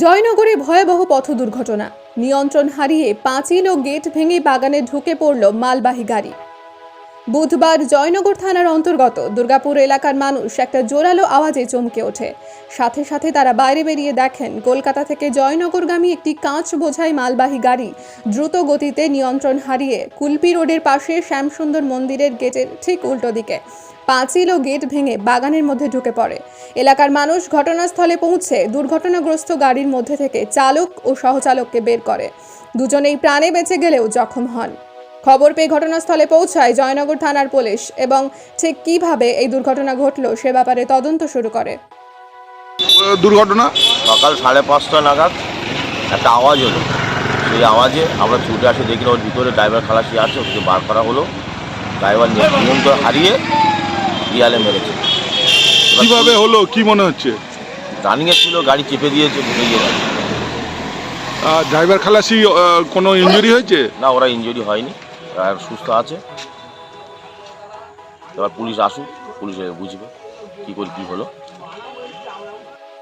জয়নগরে ভয়াবহ পথ দুর্ঘটনা। নিয়ন্ত্রণ হারিয়ে পাঁচিল ও গেট ভেঙে বাগানে ঢুকে পড়ল মালবাহী গাড়ি। বুধবার জয়নগর থানার অন্তর্গত দুর্গাপুর এলাকার মানুষ একটা জোরালো আওয়াজে চমকে ওঠে। সাথে সাথে তারা বাইরে বেরিয়ে দেখেন, কলকাতা থেকে জয়নগরগামী একটি কাঁচ বোঝাই মালবাহী গাড়ি দ্রুত গতিতে নিয়ন্ত্রণ হারিয়ে কুলপি রোডের পাশে শ্যামসুন্দর মন্দিরের গেটের ঠিক উল্টো দিকে পাঁচিল ও গেট ভেঙে বাগানের মধ্যে ঢুকে পড়ে। এলাকার মানুষ ঘটনাস্থলে পৌঁছে দুর্ঘটনাগ্রস্ত গাড়ির মধ্যে থেকে চালক ও সহচালককে বের করে। দুজনেই প্রাণে বেঁচে গেলেও জখম হন। খবর পেয়ে ঘটনাস্থলে পৌঁছায় জয়নগর থানার পুলিশ এবং ঠিক কীভাবে এই দুর্ঘটনা ঘটল সে ব্যাপারে তদন্ত শুরু করে। দুর্ঘটনা? সকাল সাড়ে পাঁচটা নাগাদ একটা আওয়াজ হলো। সেই আওয়াজে আমরা ছুটে আসে দেখি ওর ভিতরে ড্রাইভার খালাসি আছে ওকে বার করা হলো। ড্রাইভার নিয়ন্ত্রণ হারিয়ে দিয়ালে মেরেছে। কীভাবে হলো? কি মনে হচ্ছে? রানিংয়ে ছিল গাড়ি চেপে দিয়েছে ঢুকে গিয়ে ড্রাইভার খালাসি কোনো ইঞ্জুরি হয়েছে? না ওরা ইনজুরি হয়নি। ড্রাইভার সুস্থ আছে। এবার পুলিশ আসুক পুলিশ বুঝবে কী করে কী হলো।